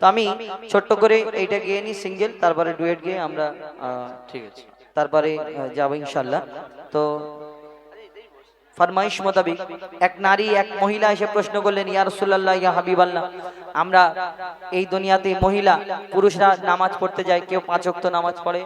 তো আমি ছোট্ট করে এইটা গিয়ে নিই সিঙ্গেল, তারপরে ডুয়েট গিয়ে আমরা ঠিক আছে। তারপরে যাব ইনশাল্লাহ তো ফরমাইশ মোতাবিক এক নারী, এক মহিলা এসে প্রশ্ন করলেন, ইয়া রাসূলুল্লাহ, ইয়া হাবিবাল্লাহ, আমরা এই দুনিয়াতে মহিলা, পুরুষরা নামাজ পড়তে যায়, কেউ পাঁচ ওয়াক্ত নামাজ পড়ে,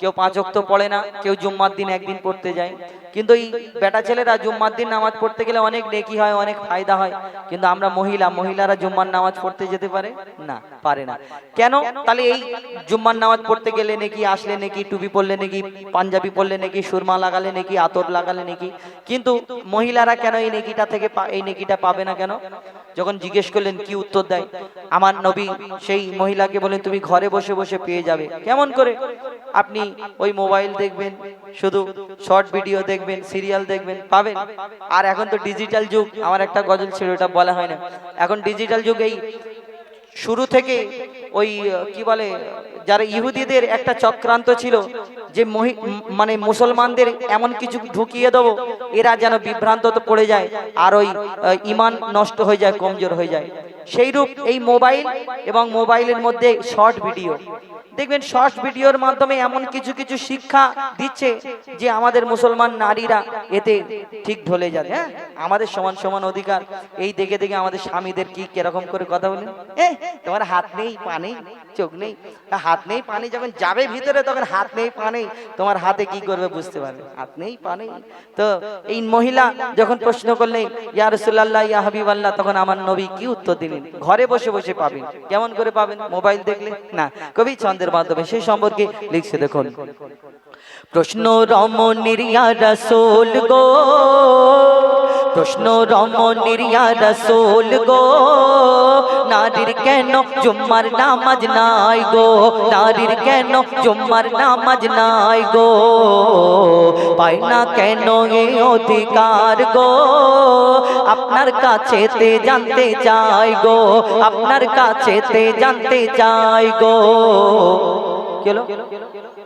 কেউ পাঁচ ওয়াক্ত পড়ে না, কেউ জুম্মার দিন একদিন পড়তে যায়। কিন্তু এই বেটা ছেলেরা জুম্মার দিন নামাজ পড়তে গেলে অনেক নেকি হয়, অনেক ফায়দা হয়। কিন্তু আমরা মহিলা, মহিলারা জুম্মার নামাজ পড়তে যেতে পারে? না পারে না। কেন? তাহলে এই জুম্মার নামাজ পড়তে গেলে নাকি, আসলে নাকি, টুপি পরলে নাকি, পাঞ্জাবি পরলে নাকি, সুরমা লাগালে নাকি, আতর লাগালে নাকি? কিন্তু মহিলারা কেন এই নেকিটা থেকে এই নেকিটা পাবে না কেন? যখন জিজ্ঞেস করলেন, কি উত্তর দেয়? আমার নবী সেই মহিলাকে বলেন তুমি ঘরে বসে বসে পেয়ে যাবে। কেমন করে? আপনি ওই মোবাইল দেখবেন, শুধু শর্ট ভিডিও দেখবেন সিরিয়াল দেখবেন, পাবেন। আর এখন তো ডিজিটাল যুগ, আমার একটা গজল ছিল, ওটা বলা হয় না। এখন ডিজিটাল যুগ এই শুরু থেকে ওই কি বলে, যারা ইহুদিদের একটা চক্রান্ত ছিল যে মানে মুসলমানদের এমন কিছু ঢুকিয়ে দেবো, এরা যেন বিভ্রান্ত পড়ে যায়, আর ওই ইমান নষ্ট হয়ে যায়, কমজোর হয়ে যায়। সেই রূপ এই মোবাইল এবং মোবাইলের মধ্যে শর্ট ভিডিও। দেখবেন, শর্ট ভিডিওর মাধ্যমে এমন কিছু কিছু শিক্ষা দিচ্ছে যে আমাদের মুসলমান নারীরা এতে ঠিক ঢলে যাবে হ্যাঁ? আমাদের সমান সমান অধিকার। এই দেখে দেখে আমাদের স্বামীদের কি কীরকম করে কথা বলেন তোমার হাত নেই, পা নেই, চোখ নেই। হাত নেই, পা নেই, যখন যাবে ভিতরে, তখন হাত নেই, পা নেই। তোমার হাতে কি করবে বুঝতে পারবে? হাত নেই, পা নেই। তো এই মহিলা যখন প্রশ্ন করলেন, ইয়া রাসূলুল্লাহ, ইয়া হাবিবাল্লাহ, তখন আমার নবী কি উত্তর দিলেন? ঘরে বসে বসে পাবেন। কেমন করে পাবেন? মোবাইল দেখলে? না। কবি ছন্দের মাধ্যমে। সেই সম্পর্কে লিখছে দেখুন। প্রশ্ন রমণীর রাসূল গো। প্রশ্ন রমণীর রাসূল গো। নারীর কেন জুম্মার নামাজ নাই গো? নারীর কেন জুম্মার নামাজ নাই গো? পায় না কেন এ অধিকার গো? আপনার কাছেতে জানতে চাই গো। আপনার কাছেতে জানতে চাই গো। কি হলো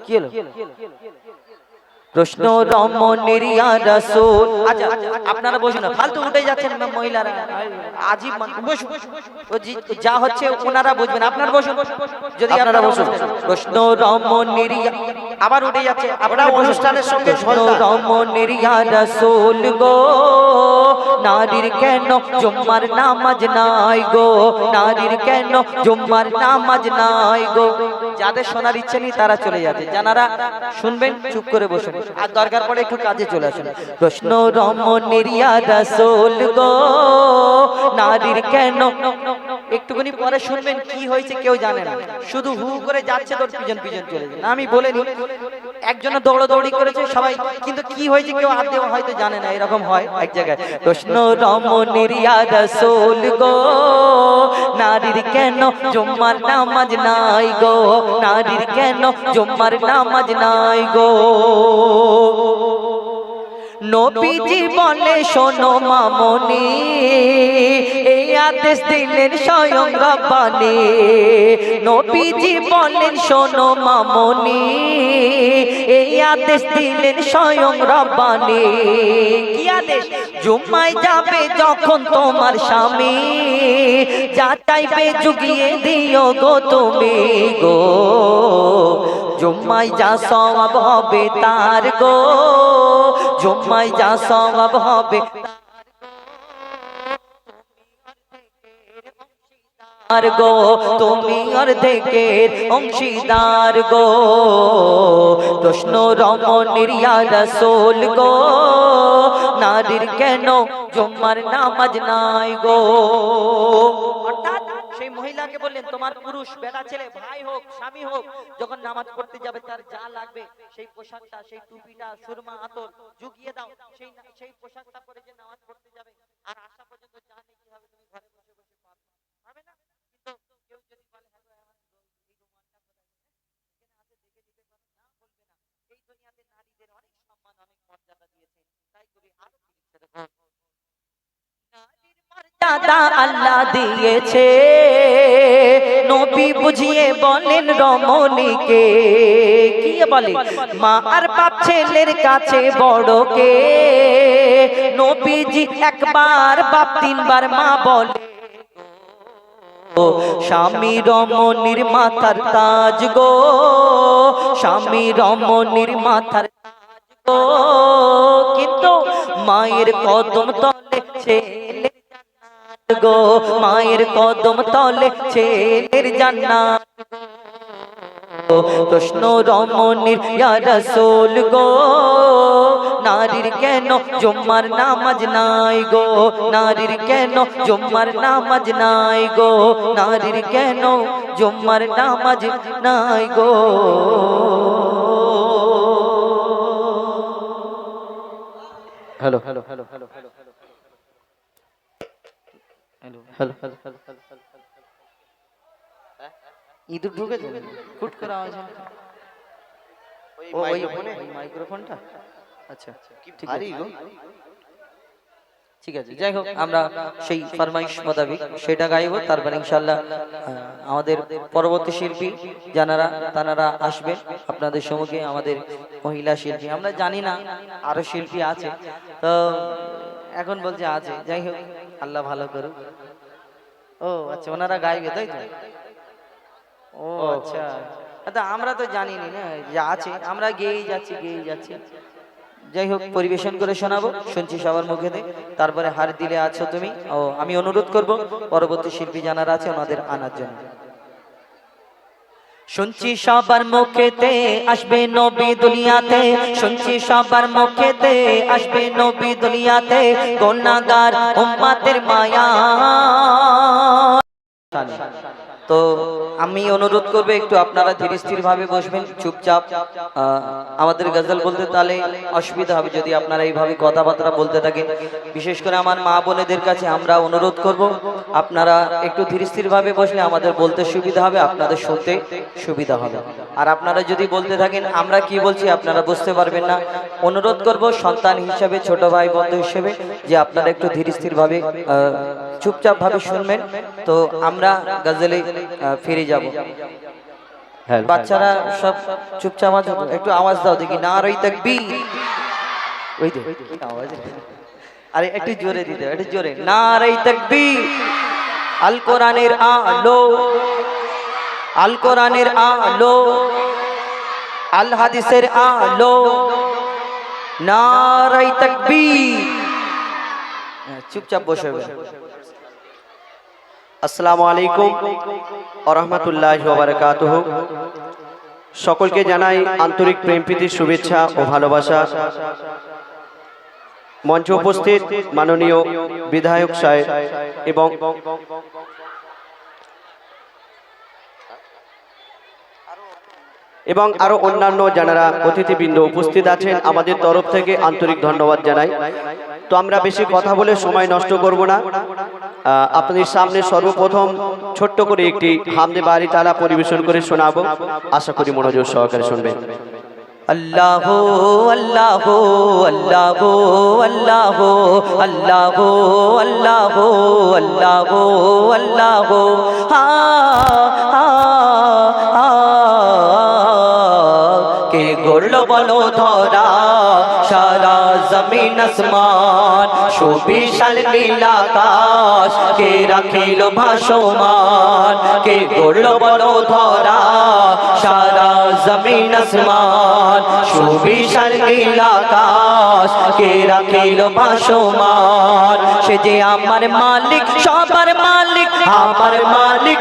কি হলো প্রশ্ন রমণীর রাসূল। আচ্ছা আপনারা বসুন ফালতু উঠে যাচ্ছেন মহিলারা। আজীব বসুন যা হচ্ছে ওনারা বুঝবেন। আপনারা বসুন। যদি আপনারা আপনারা বসুন। প্রশ্ন রমণীর আবার উঠে যাচ্ছে। ওটা অনুষ্ঠানের সঙ্গে প্রশ্ন সন্ধ্যা। রমণীর ইয়া রাসূল গো। নারীর কেন জুম্মার নামাজ নাই গো? নারীর কেন জুম্মার নামাজ নাই গো? যাদের শোনার ইচ্ছে নেই তারা চলে যাবে। যারা শুনবেন, চুপ করে বসুন। আর দরকার পড়ে একটু কাজে চলে আসুন। প্রশ্ন রমণীর ইয়া রাসূল গো, নারীর কেন? একটুখানি পরে শুনবেন কি হয়েছে, কেউ জানে না। শুধু হু করে যাচ্ছে তোর পিজন পিজন চলে যাবে। আমি বলে বলিনি একজনে দৌড়াদৌড়ি করেছে, সবাই, কিন্তু কি হয়েছে কেউ আর দেওয়া হয়তো জানে না, এরকম হয় এক জায়গায়। প্রশ্ন রমণীর ইয়া গো, নারীর কেন জুম্মার নামাজ নাই গো? নারীর কেন জুম্মার নামাজ নাই গো? নবীজি বলে শোনো মামনি এই আদেশ দিলেন স্বয়ং রব্বানি। নবীজি বলেন, শোনো মামনি, এই আদেশ দিলেন স্বয়ং রব্বানি। কি আদেশ? জুম্মায় যাবে যখন তোমার স্বামী। যা চাইবে জুগিয়ে দিও গো তুমি গো। জুম্মায় যা সওয়াব হবে তার গো। জুম্মায় যা সওয়াব হবে আর গো, তুমি অর্ধেকের অংশীদার গো। প্রশ্ন রমণীর ইয়া গো, নারীর কেন জুম্মার নামাজ নাই গো? সেই মহিলাকে বললেন, তোমার পুরুষ বেটা ছেলে, ভাই হোক, স্বামী হোক, যখন নামাজ পড়তে যাবে, তার যা লাগবে, সেই পোশাকটা, সেই টুপিটা, সুরমা, আতর জুগিয়ে দাও। সেই সেই পোশাকটা পরে যে নামাজ পড়তে যাবে, আর আসা পর্যন্ত যা নেই হবে তুমি ঘরে বসে বসে পাবে পাবে না কিন্তু কেউ যদি বলে হ্যাঁ গো, আমার এই রুমালটা কোথায় গেছে? এখানে আছে দেখে দিতে পারো না বলবে না এই দুনিয়াতে নারীদের অনেক সম্মান অনেক মর্যাদা দিয়েছে তাই আরও মর্যাদা আল্লাহ দিয়েছে। নবী বুঝিয়ে বলেন রমণীকে। কি বলে? মা আর বাপ ছেলের কাছে নবীজি একবার বাপ তিনবার মা বলে স্বামী রমণীর মাথার তাজ গো, স্বামী রমণীর মাথার কিন্তু মায়ের কদম তলে ছেলে গো, মায়ের কদম তলে ছেলের জান্নাত প্রশ্ন রমণীর রাসূল গো, নারীর কেন জুম্মার নামাজ নাই গো? নারীর কেন জুম্মার নামাজ নাই গো? নারীর কেন জুম্মার নামাজ নাই গো? Hello hello hello hello hello hello hello hello hello ইঁদুর ঢুকেছে? ফুট করে আওয়াজ ওই ওই মাইক্রোফোনটা আচ্ছা ঠিক আছে। ঠিক আছে যাই হোক আমরা সেই ফরমাইশ মোতাবেক সেটা গাইব। তারপর ইনশাল্লাহ আমাদের পরবর্তী শিল্পী যারা তারা আসবেন। আপনাদের সম্মুখে আমাদের মহিলা শিল্পী। আমরা জানি না আরও শিল্পী আছে। তো এখন বলছে আছে। যাই হোক আল্লাহ ভালো করুক। ও আচ্ছা ওনারা গাইবে তাই তো? ও আচ্ছা। আচ্ছা আমরা তো জানি না না যে আছে আমরা গেয়েই যাচ্ছি গেয়েই যাচ্ছি। যাই হোক, পরিবেশন করে শোনাবো। শুনছি সবার মুখেতে তারপরে হার দিলে আছো তুমি। ও, আমি অনুরোধ করব, পরবর্তী শিল্পী জানারা আছে, ওনাদের আনার জন্য। শুনছি সবার মুখেতে আসবে নবী দুনিয়াতে। শুনছি সবার মুখেতে আসবে নবী দুনিয়াতে। গোনাগার উম্মাতের মায়া। তো আমি অনুরোধ করব একটু আপনারা ধীরে স্থির ভাবে বসবেন, চুপচাপ। আমাদের গজল বলতে তাহলে অসুবিধা হবে যদি আপনারা এইভাবে কথাবার্তা বলতে থাকেন। বিশেষ করে আমার মা বোনেদের কাছে আমরা অনুরোধ করব, আপনারা একটু ধীরে স্থির ভাবে বসলে আমাদের বলতে সুবিধা হবে, আপনাদের শুনতে সুবিধা হবে। আর আপনারা যদি বলতে থাকেন, আমরা কি বলছি আপনারা বুঝতে পারবেন না। অনুরোধ করব সন্তান হিসাবে, ছোট ভাই বন্ধু হিসেবে, যে আপনারা একটু ধীরে স্থির ভাবে চুপচাপ ভাবে শুনবেন। তো আমরা গজলে ফিরে যাব। বাচ্চারা সব চুপচাপ? একটু আওয়াজ দাও দেখি। না রই তাকবি ওই দে আওয়াজ আরে একটু জোরে দিতে একটু জোরে। না রই তাকবি আল কোরআনের আলো। আল কোরআনের আলো। আল হাদিসের আলো। নারাই তাকবীর। হ্যাঁ, চুপচাপ বসে হবে আসসালামু আলাইকুম আরহামতুল্লাহ বারাকাতুহ। সকলকে জানাই আন্তরিক প্রেম প্রীতির শুভেচ্ছা ও ভালোবাসা। মঞ্চে উপস্থিত মাননীয় বিধায়ক সাহেব এবং এবং আরও অন্যান্য যারা অতিথিবৃন্দ উপস্থিত আছেন আমাদের তরফ থেকে আন্তরিক ধন্যবাদ জানাই। তো আমরা বেশি কথা বলে সময় নষ্ট করব না। আপনাদের সামনে সর্বপ্রথম ছোট্ট করে একটি হামদে বাড়ি তালা পরিবেশন করে শোনাব। আশা করি মনোযোগ সহকারে শুনবেন। আল্লাহ আল্লাহ আল্লাহ আল্লাহ আল্লাহ আল্লাহ আল্লাহ আল্লাহ। আসমান, সুবিশাল নীলাকাশ কে রাখিল ভাসমান, কে গড়ল বলো ধরা সারা জমিন আসমান, সুবিশাল নীলাকাশ কে রাখিল ভাসমান। সে যে আমার মালিক, সবার মালিক, আমার মালিক মালিক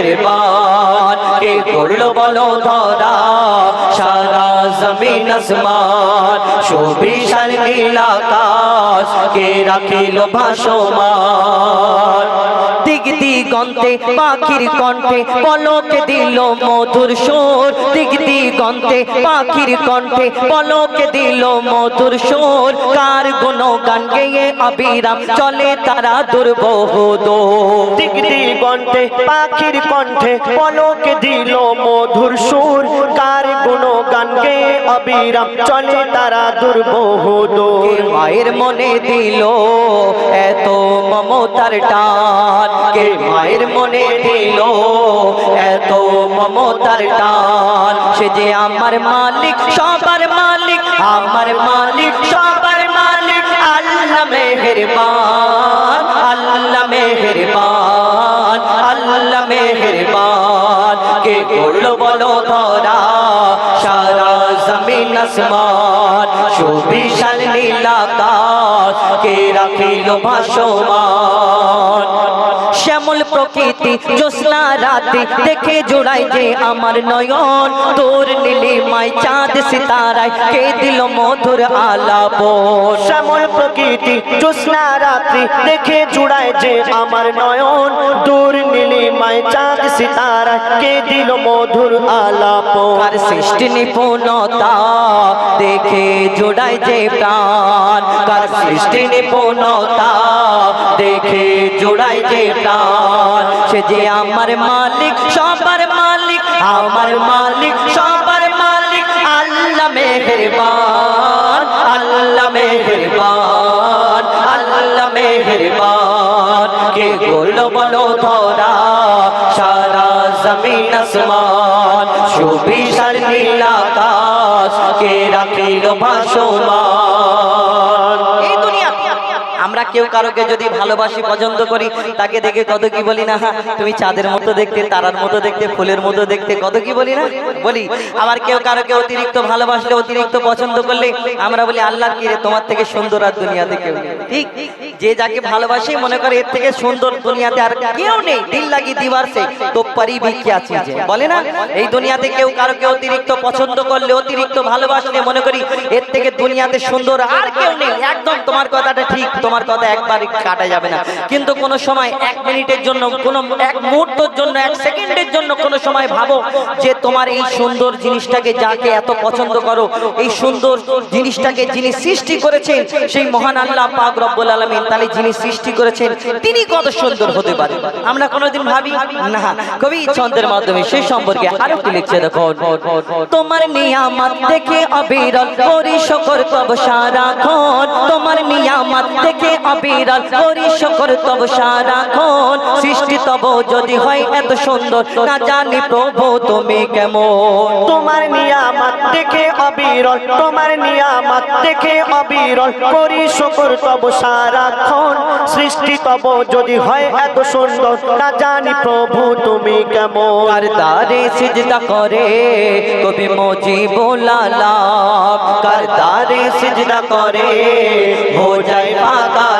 মেহেরবান। কে করল বলো ধরা? সারা জমিন আসমান। সুবিশাল নীল আকাশ। কে রাখিল ভাসমান? দিক দিগন্তে, পাখির কণ্ঠে পলকে দিল মধুর সুর। দিক দিগন্তে, পাখির কণ্ঠে পলকে দিল মধুর সুর। কার গুণ গান গেয়ে অবিরাম চলে তারা দুর্বহ দো দিক দিগন্তে, পাখির কণ্ঠে পলকে দিল মধুর সুর। কার গুণ গানকে অবিরাম চলে তারা দুর্বহ কে মায়ের মনে দিল, এত মমতার টান কে মায়ের মনে দিল এত মমতার টান। সে যে আমার মালিক, সবার মালিক, আমার মালিক, সবার মালিক, আল্লাহ মেহেরবান আল্লাহ মেহেরবান আল্লাহ মেহেরবান। কে করল বলো ধরা, সারা জমিন আসমান, সুবিশাল নীলাকাশ। কে রাখিল ভাসমান শ্যামল প্রকৃতি জ্যোৎস্না রাতে দেখে জোড়াই যে আমার নয়ন। তোর নীলি মাই চাঁদ সিতারায় কে দিল মধুর আলাপন? শ্যামল প্রকৃতি জ্যোৎস্না রাত্রি দেখে জুড়ায় যে আমার নয়ন। দূর নীলিমায় চাঁদ সিতারা কে দিল মধুর আলাপ আর সৃষ্টি নিপুণতা দেখে জোড়ায় যে প্রাণ? কার সৃষ্টি নিপুণতা দেখে জোড়ায় যে প্রাণ? সে যে আমার মালিক, সবার মালিক, আমার মালিক, সবার মালিক, আল্লাহ মেহেরবান আল্লাহ মেহেরবান আল্লাহ মেহেরবান। কে করল বলো ধরা, সারা জমিন আসমান, সুবিশাল নীল আকাশ কে রাখিল ভাসমান? কেউ কারোকে যদি ভালোবাসি, পছন্দ করি, তাকে দেখে কত কি বলি না? তুমি চাঁদের মতো দেখতে, তারার মতো দেখতে, ফুলের মতো দেখতে, কত কি বলি না? বলি, আবার কেউ কারোকে অতিরিক্ত ভালোবাসলে, অতিরিক্ত পছন্দ করলে, আমরা বলি, আল্লাহর কি রে, তোমার থেকে সুন্দর আর দুনিয়াতে কেউ ঠিক? যে যাকে ভালোবাসে, মনে করে এর থেকে সুন্দর দুনিয়াতে আর কেউ নেই। দিল লাগি দিবার সে তো পারি ভিক্ষা যে। বলে না? এই দুনিয়াতে কেউ কারোকে অতিরিক্ত পছন্দ করলে, অতিরিক্ত ভালোবাসলে, মনে করি, এর থেকে দুনিয়াতে সুন্দর আর কেউ নেই। একদম তোমার কথাটা ঠিক, তোমার কথা একবার কাটা যাবে না। কিন্তু কোনো সময় এক মিনিটের জন্য, কোনো এক মুহূর্তের জন্য, এক সেকেন্ডের জন্য কোনো সময় ভাবো যে তোমার এই সুন্দর জিনিসটাকে যাকে এত পছন্দ করো, এই সুন্দর জিনিসটাকে যিনি সৃষ্টি করেছেন, সেই মহান আল্লাহ পাক রব্বুল আলামিন তাহলে যিনি সৃষ্টি করেছেন, তিনি কত সুন্দর হতে পারে। আমরা কোনোদিন ভাবি, না, কবি ছন্দের মাধ্যমে সেই সম্পর্কে আরও কি লিখছে, দেখো। তোমার নিয়ামত দেখে অবিরল করি, শকর তব সারাক্ষণ তোমার নিয়ামত দেখে অবিরল করি শকর তব সারাক্ষণ সৃষ্টি তব যদি হয় এত সুন্দর না জানি প্রভু তুমি কেমন। তোমার নিয়ামত দেখে অবিরল তোমার নিয়ামত দেখে অবিরল করি শুকর তব সারাক্ষণ সৃষ্টি তব যদি হয় এত সুন্দর না জানি প্রভু তুমি কেমন। কার দারে সিজদা করে কবি মজি বোলালা কার দারে সিজদা করে হো যায় পাগালা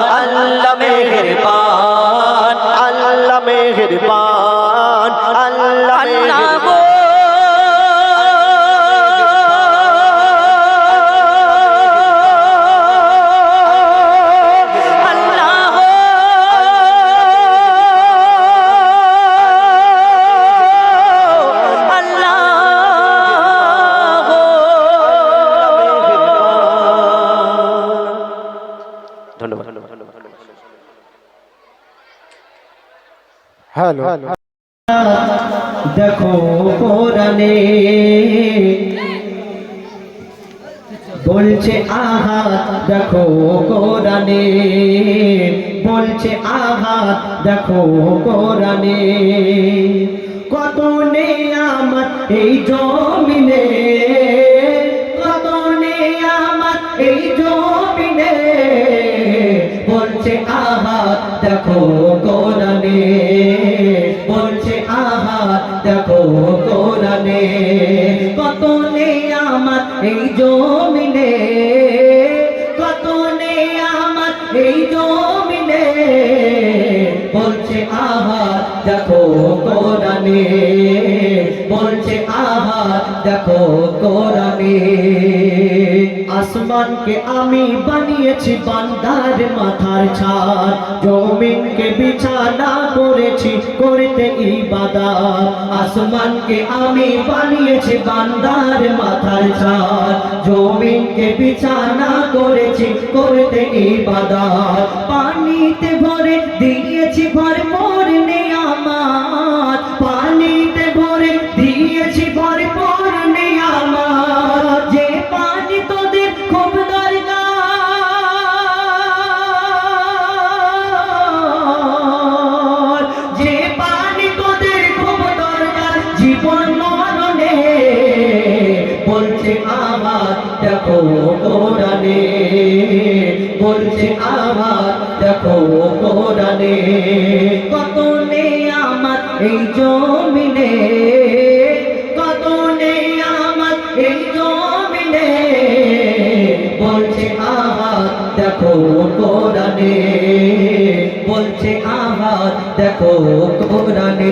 হ্যালো দেখো কোরআনে বলছে আহাত দেখো কোরআনে। বলছে আহাত দেখো কোরআনে। কত নেয়ামত এই জমিনে, কত নেয়ামত এই বলছে আহাত দেখো কোরআনে। দেখো কোরআনে কত নেই আমার এই জমিনে কত নেই আমার এই জমিনে, বলছে আহাত দেখো কোরআনে, বলছে আহাত দেখো কোরআনে। আসমানকে আমি বানিয়েছি বান্দার মাথার ছাদ। জমিনকে বিছানা করেছি, করতে ইবাদত। আসমানকে আমি বানিয়েছি বান্দার মাথার ছাদ। জমিনকে বিছানা করেছি, করতে ইবাদত। পানিতে ভরে দিয়েছি ভরপুর কোরআনে কত নে আমার এই জমিনে কত নে আমার এই জমিনে? বলছে আমার দেখো কোরআনে, বলছে আমার দেখো কোরআনে।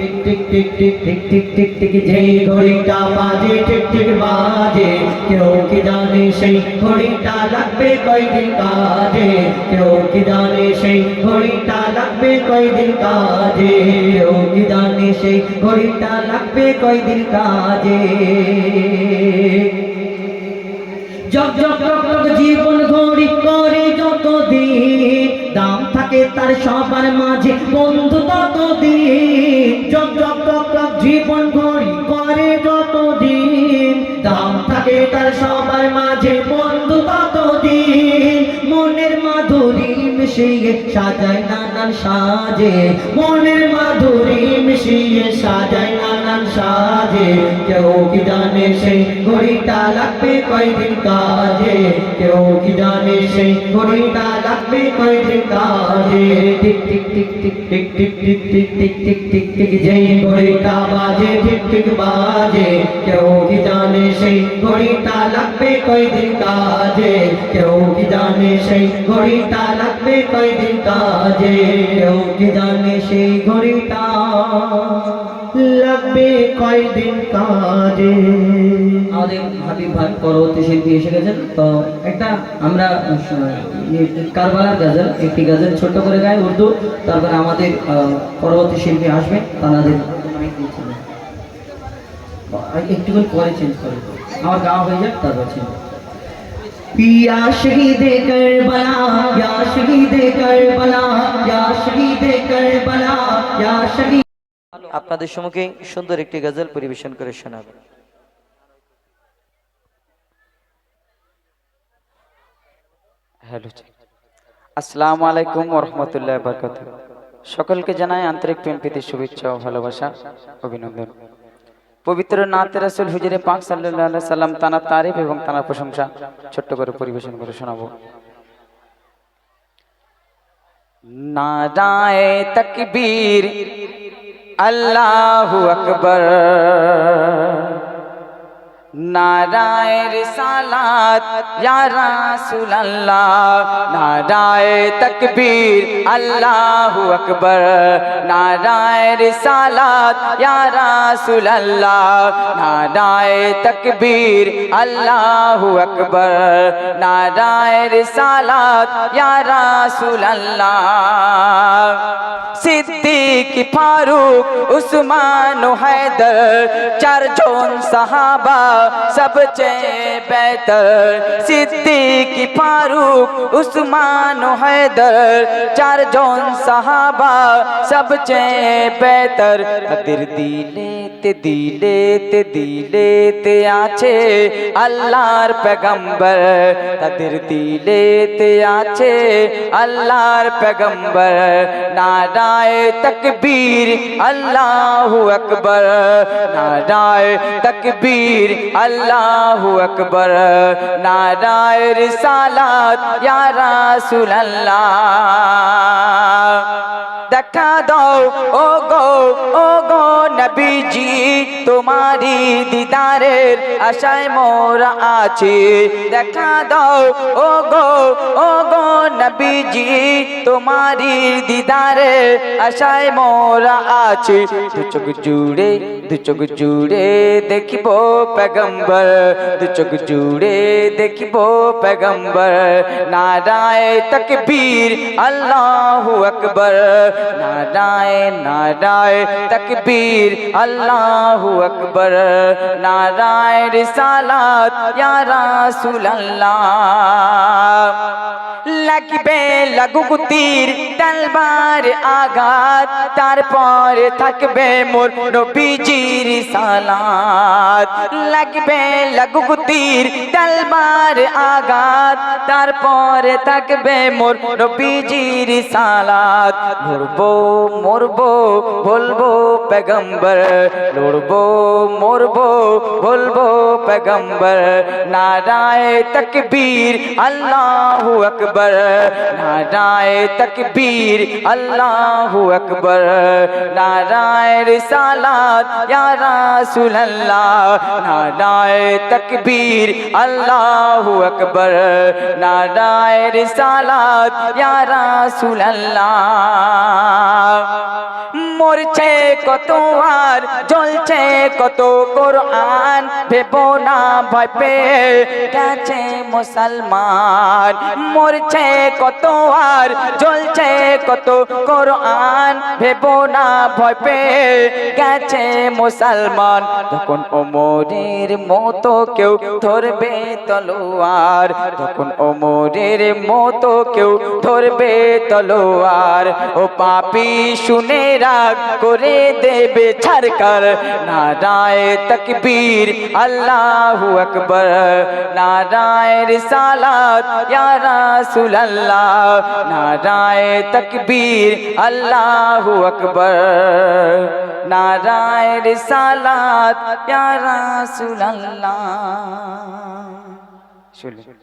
tick tick tick tick tick tick tick যেই ঘড়িটা বাজে, টিক টিক বাজে। কেউ কি জানে সেই ঘড়িটা লাগবে কয়দিন কাজে? কেউ কি জানে সেই ঘড়িটা লাগবে কয়দিন কাজে? কেউ কি জানে সেই ঘড়িটা লাগবে কয়দিন কাজে? জগ জগ, জীবন ঘড়ি করে যতদিন দাম থাকে তার সবার মাঝে। বন্ধু তত জীবন ঘড়ি করে যত দিন দাম থাকে তার সবার মাঝে। বন্ধু তত দিন মনের মাধুরী মিশিয়ে সাজায় নানান সাজে। মনের মাধুরী মিশিয়ে সাজায় নানান সাজে কেউ কি জানে সেই ঘড়িটা লাগবে কয়দিন কাজে কেউ কি জানে সেই ঘড়িটা লাগবে কয়দিন কাজে tick tick tick tick tick tick tick tick tick tick tick tick যেই ঘড়িটা বাজে ঠিক ঠিক বাজে কেউ কি জানে সেই ঘড়িটা লাগবে কয়দিন কাজে কেউ কি জানে সেই ঘড়িটা লাগবে কয়দিন কাজে কেউ কি জানে সেই ঘড়িটা লাগবে কয়দিন কাজে? আমাদের হাবিব ভাই পরবর্তী শিল্পী এসে গেছেন। তো একটা আমরা কারবালার গাজল একটি গাজল ছোট করে গাই উর্দু। তারপরে আমাদের পরবর্তী শিল্পী আসবেন তাদের একটু করে পরে চেঞ্জ করে আমার গাওয়া হয়ে যাক তারপর চেঞ্জ শহীদ করবলা ইয়া শহীদ করবলা ইয়া শহীদ করবলা ইয়া শহীদ আপনাদের সম্মুখে সুন্দর একটি গজল পরিবেশন করে হ্যালো, আসসালামু আলাইকুম ওরহমতুল্লাহ বরকত সকলকে জানাই আন্তরিক প্রেমপ্রীতি শুভেচ্ছা ও ভালোবাসা, অভিনন্দন। পবিত্র নাতে রাসুল হুজুরে পাক সাল্লাল্লাহু সাল্লাম তানা তারিফ এবং তানা প্রশংসা ছোট্ট করে পরিবেশন করে শোনাবো। নারায় তকবীর আল্লাহু আকবার। نعرہ رسالات یا رسول اللہ، نعرہ تکبیر، اللہ اکبر، نعرہ رسالات یا رسول اللہ، نعرہ تکبیر، اللہ اکبر، نعرہ رسالات یا رسول اللہ۔ صدیق فاروق، عثمان و حیدر چرجون صحابہ সবচেয়ে বেহতর সিদ্দিক ফারুক উসমান ও হায়দর চারজন সাহাবা সবচেয়ে বেহতর তাদের দিলেতে দিলেতে দিলেতে আছে আল্লাহর পেগম্বর তাদের দিলেতে আছে আল্লাহর পেগম্বর নারায় তকবীর আল্লাহু আকবার নারায় তকবীর আল্লাহু আকবার। নারায় রিসালাত, ইয়া দেখা দাও ও গো ও গো নবীজি তোমারি দিদারের আশায় মোরা আছি। দেখা দাও ও গো ও গো নবীজি তোমারি দিদারের আশায় মোরা আছি। দু চোখ জুড়ে, দু চোখ জুড়ে দেখিব পেগম্বর দু চোখ জুড়ে দেখিব পেগম্বর নারায় তকবীর আল্লাহু আকবার নারায় নারায় তকবীর আল্লাহু আকবার নারায় রিসালাত ইয়া রাসূলুল্লাহ লাগবে লাগুক তীর তলবার আঘাত তারপর থাকবে মোর নবীজির সালাত লাগবে লাগুক তীর তলবার আঘাত তারপর থাকবে মোর নবীজির সালাত লড়বো মরবো বলব পেগম্বর লড়বো মরবো বলব পেগম্বর নারায় তকবীর আল্লাহু আকবার নারায় তকবীর আল্লাহু আকবার নারায় রিসালাত ইয়া রাসূলুল্লাহ নারায় তকবীর আল্লাহু আকবার নারায় রিসালাত ইয়া রাসূলুল্লাহ মরছে কত আর জ্বলছে কত কোরআন ভেব না ভয় পেয়ে গেছে মুসলমান মরছে কত আর জ্বলছে কত কোরআন ভেব না ভয় পেয়ে গেছে মুসলমান। তখন ওমরের মতো কেউ ধরবে তলোয়ার তখন ওমরের মতো কেউ ধরবে তলোয়ার, ও পাপি শুনে রাগ করে দেবে ছাড়কার নারায় তকবীর, আল্লাহু আকবার। নারায় রিসালাত, ইয়া রাসূলুল্লাহ। নারায় তকবীর আল্লাহু আকবার নারায় রিসালাত ইয়া রাসূলুল্লাহ শুনলেন